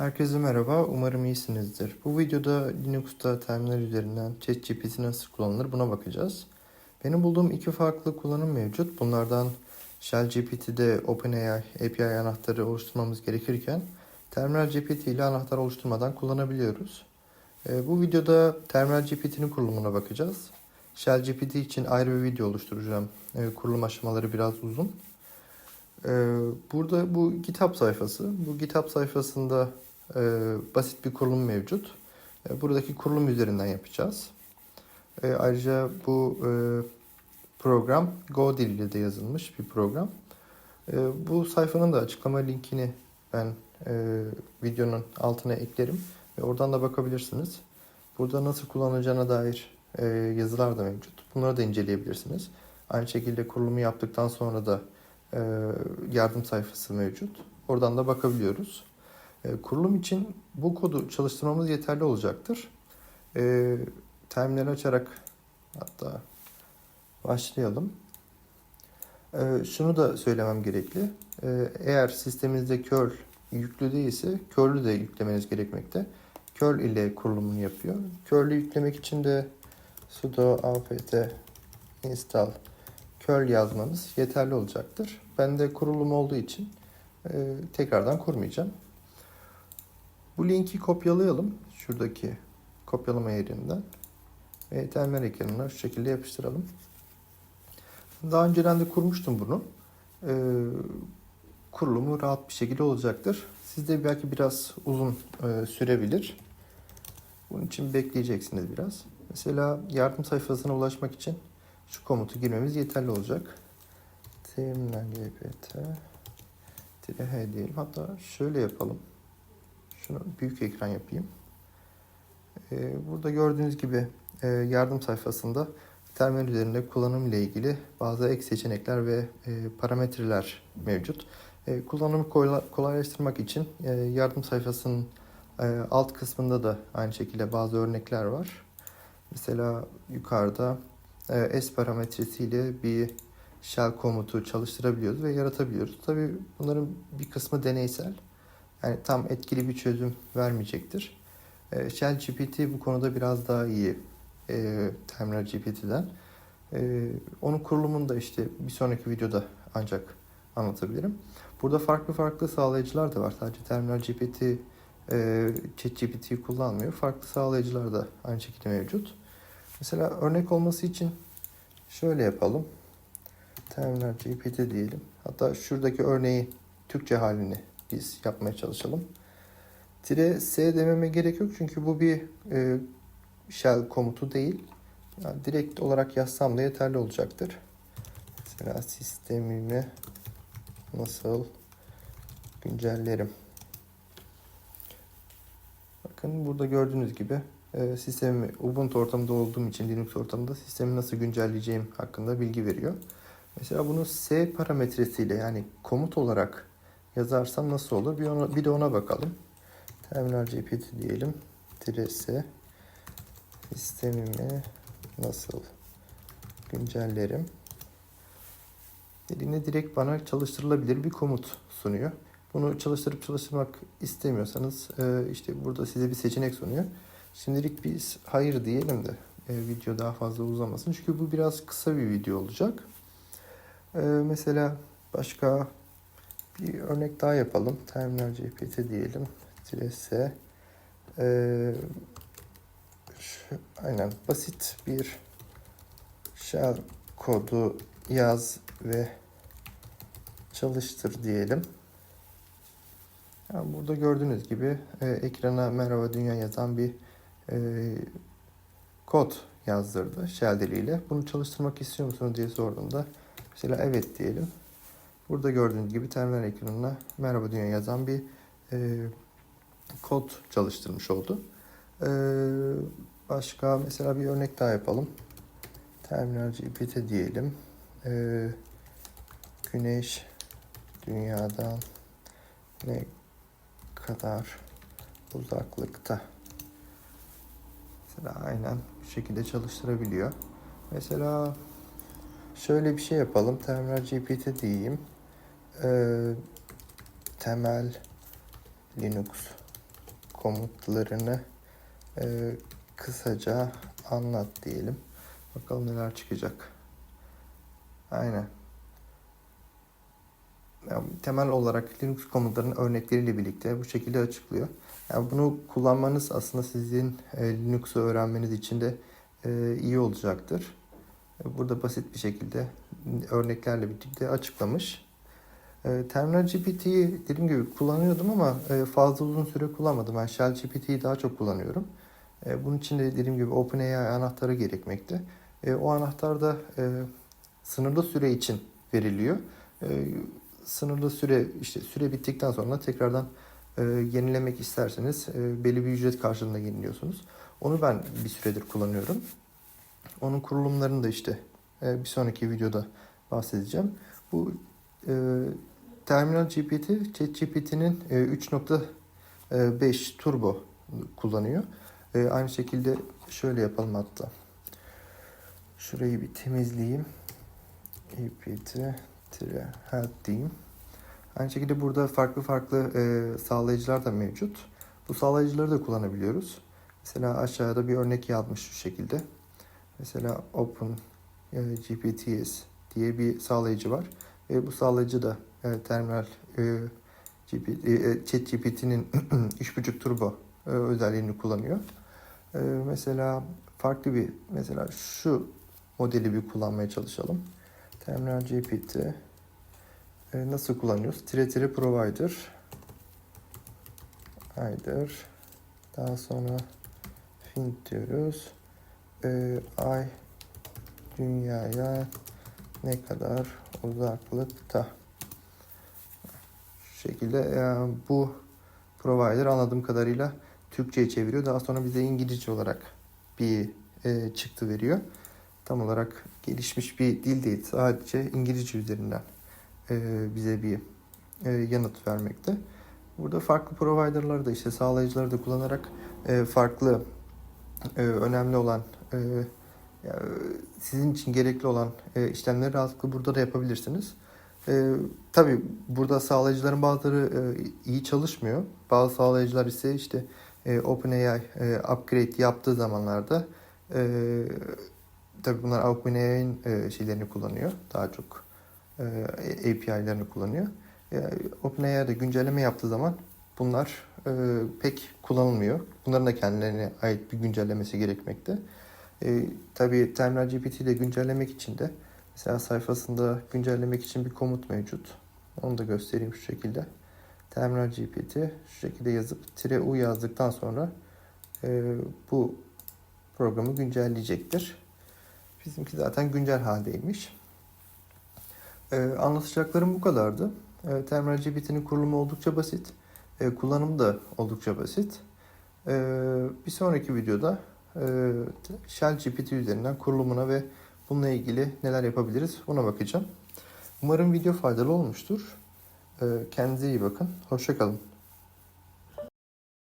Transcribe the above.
Herkese merhaba, umarım iyisinizdir. Bu videoda Linux'ta terminal üzerinden ChatGPT nasıl kullanılır buna bakacağız. Benim bulduğum iki farklı kullanım mevcut. Bunlardan Shell GPT'de OpenAI API anahtarı oluşturmamız gerekirken Terminal GPT ile anahtar oluşturmadan kullanabiliyoruz. Ee, bu videoda Terminal GPT'nin kurulumuna bakacağız. Shell GPT için ayrı bir video oluşturacağım. Ee, kurulum aşamaları biraz uzun. Ee, Burada bu GitHub sayfası. Bu GitHub sayfasında e, basit bir kurulum mevcut. E, Buradaki kurulum üzerinden yapacağız. E, Ayrıca bu e, program Go diliyle de yazılmış bir program. E, Bu sayfanın da açıklama linkini ben e, videonun altına eklerim ve oradan da bakabilirsiniz. Burada nasıl kullanılacağına dair e, yazılar da mevcut. Bunları da inceleyebilirsiniz. Aynı şekilde kurulumu yaptıktan sonra da e, yardım sayfası mevcut. Oradan da bakabiliyoruz. E, Kurulum için bu kodu çalıştırmamız yeterli olacaktır. E, açarak hatta başlayalım. E, Şunu da söylemem gerekli. E, Eğer sisteminizde curl yüklü değilse curl'ü de yüklemeniz gerekmekte. Curl ile kurulumunu yapıyor. Curl'ü yüklemek için de sudo apt install curl yazmanız yeterli olacaktır. Bende kurulum olduğu için e, tekrardan kurmayacağım. Bu linki kopyalayalım. Şuradaki kopyalama yerinden. Ve terminal ekranına şu şekilde yapıştıralım. Daha önceden de kurmuştum bunu. E, kurulumu rahat bir şekilde olacaktır. Sizde belki biraz uzun e, sürebilir. Bunun için bekleyeceksiniz biraz. Mesela yardım sayfasına ulaşmak için şu komutu girmemiz yeterli olacak. Terminal gpt h diyelim. Hatta şöyle yapalım. Şunu büyük ekran yapayım. Ee, burada gördüğünüz gibi e, yardım sayfasında terminal üzerinde kullanım ile ilgili bazı ek seçenekler ve e, parametreler mevcut. E, kullanımı kola- kolaylaştırmak için yardım sayfasının alt kısmında da aynı şekilde bazı örnekler var. Mesela yukarıda S parametresiyle bir shell komutu çalıştırabiliyoruz ve yaratabiliyoruz. Tabii bunların bir kısmı deneysel. Yani tam etkili bir çözüm vermeyecektir. E, Shell GPT bu konuda biraz daha iyi e, Terminal GPT'den. E, onun kurulumunu da işte bir sonraki videoda ancak anlatabilirim. Burada farklı farklı sağlayıcılar da var. Sadece Terminal GPT, e, kullanmıyor. Farklı sağlayıcılar da aynı şekilde mevcut. Mesela örnek olması için şöyle yapalım. Terminal GPT diyelim. Hatta şuradaki örneği Türkçe halini biz yapmaya çalışalım. Tire S dememe gerek yok çünkü bu bir e, shell komutu değil. Yani direkt olarak yazsam da yeterli olacaktır. Mesela sistemimi nasıl güncellerim. Bakın burada gördüğünüz gibi e, sistemi Ubuntu ortamında olduğum için Linux ortamında sistemi nasıl güncelleyeceğim hakkında bilgi veriyor. Mesela bunu S parametresiyle yani komut olarak yazarsam nasıl olur? Bir, ona, bir de ona bakalım. Terminal GPT diyelim. Tire S sistemimi nasıl güncellerim? Dediğinde direkt bana çalıştırılabilir bir komut sunuyor. Bunu çalıştırıp çalıştırmak istemiyorsanız e, işte burada size bir seçenek sunuyor. Şimdilik biz hayır diyelim de e, video daha fazla uzamasın. Çünkü bu biraz kısa bir video olacak. E, mesela başka bir örnek daha yapalım. Terminal GPT diyelim. Tilese. E, şu, aynen basit bir shell kodu yaz ve çalıştır diyelim. Yani burada gördüğünüz gibi e, ekrana merhaba dünya yazan bir e, kod yazdırdı shell diliyle. Bunu çalıştırmak istiyor musunuz diye sorduğumda mesela evet diyelim. Burada gördüğünüz gibi terminal ekranına merhaba dünya yazan bir e, kod çalıştırmış oldu. E, başka mesela bir örnek daha yapalım. Terminal GPT diyelim. E, güneş dünyadan ne kadar uzaklıkta. Mesela aynen bu şekilde çalıştırabiliyor. Mesela şöyle bir şey yapalım. Terminal GPT diyeyim. Ee, temel Linux komutlarını e, kısaca anlat diyelim. Bakalım neler çıkacak. Aynen. Ya, temel olarak Linux komutlarının örnekleriyle birlikte bu şekilde açıklıyor. Yani bunu kullanmanız aslında sizin e, Linux'u öğrenmeniz için de e, iyi olacaktır. E, Burada basit bir şekilde örneklerle birlikte açıklamış. E, Terminal GPT'yi dediğim gibi kullanıyordum ama e, fazla uzun süre kullanmadım. Ben Shell GPT'yi daha çok kullanıyorum. E, Bunun için de dediğim gibi OpenAI anahtarı gerekmekte. E, O anahtar da e, sınırlı süre için veriliyor. E, Sınırlı süre işte süre bittikten sonra tekrardan e, yenilemek isterseniz e, belli bir ücret karşılığında yeniliyorsunuz. Onu ben bir süredir kullanıyorum. Onun kurulumlarını da işte e, bir sonraki videoda bahsedeceğim. Bu Terminal GPT, ChatGPT'nin e, 3.5 Turbo kullanıyor. E, aynı şekilde şöyle yapalım hatta. Şurayı bir temizleyeyim. GPT-help diyeyim. Aynı şekilde burada farklı farklı e, sağlayıcılar da mevcut. Bu sağlayıcıları da kullanabiliyoruz. Mesela aşağıda bir örnek yazmış şu şekilde. Mesela Open e, GPTs diye bir sağlayıcı var. E, bu sağlayıcı da e, terminal e, GPT, e, ChatGPT'nin 3.5 turbo e, özelliğini kullanıyor. E, mesela farklı bir mesela şu modeli bir kullanmaya çalışalım. Terminal GPT e, nasıl kullanıyoruz? Tire tire provider Aydır. Daha sonra fin diyoruz. E, ay dünyaya ne kadar uzaklıkta? Şu şekilde e, bu provider anladığım kadarıyla Türkçe'ye çeviriyor. Daha sonra bize İngilizce olarak bir e, çıktı veriyor. Tam olarak gelişmiş bir dil değil. Sadece İngilizce üzerinden e, bize bir e, yanıt vermekte. Burada farklı providerları da işte sağlayıcıları da kullanarak e, farklı e, önemli olan e, ya, sizin için gerekli olan e, işlemleri rahatlıkla burada da yapabilirsiniz. E, tabii burada sağlayıcıların bazıları e, iyi çalışmıyor. Bazı sağlayıcılar ise işte e, OpenAI e, upgrade yaptığı zamanlarda e, tabii bunlar OpenAI'nin e, şeylerini kullanıyor. Daha çok e, API'lerini kullanıyor. E, OpenAI de güncelleme yaptığı zaman bunlar e, pek kullanılmıyor. Bunların da kendilerine ait bir güncellemesi gerekmekte. E, tabii Terminal GPT ile güncellemek için de mesela sayfasında güncellemek için bir komut mevcut. Onu da göstereyim şu şekilde. Terminal GPT şu şekilde yazıp tire u yazdıktan sonra e, bu programı güncelleyecektir. Bizimki zaten güncel haldeymiş. E, anlatacaklarım bu kadardı. E, Terminal GPT'nin kurulumu oldukça basit. E, kullanımı da oldukça basit. E, bir sonraki videoda Shell GPT üzerinden kurulumuna ve bununla ilgili neler yapabiliriz ona bakacağım. Umarım video faydalı olmuştur. E, kendinize iyi bakın. Hoşçakalın.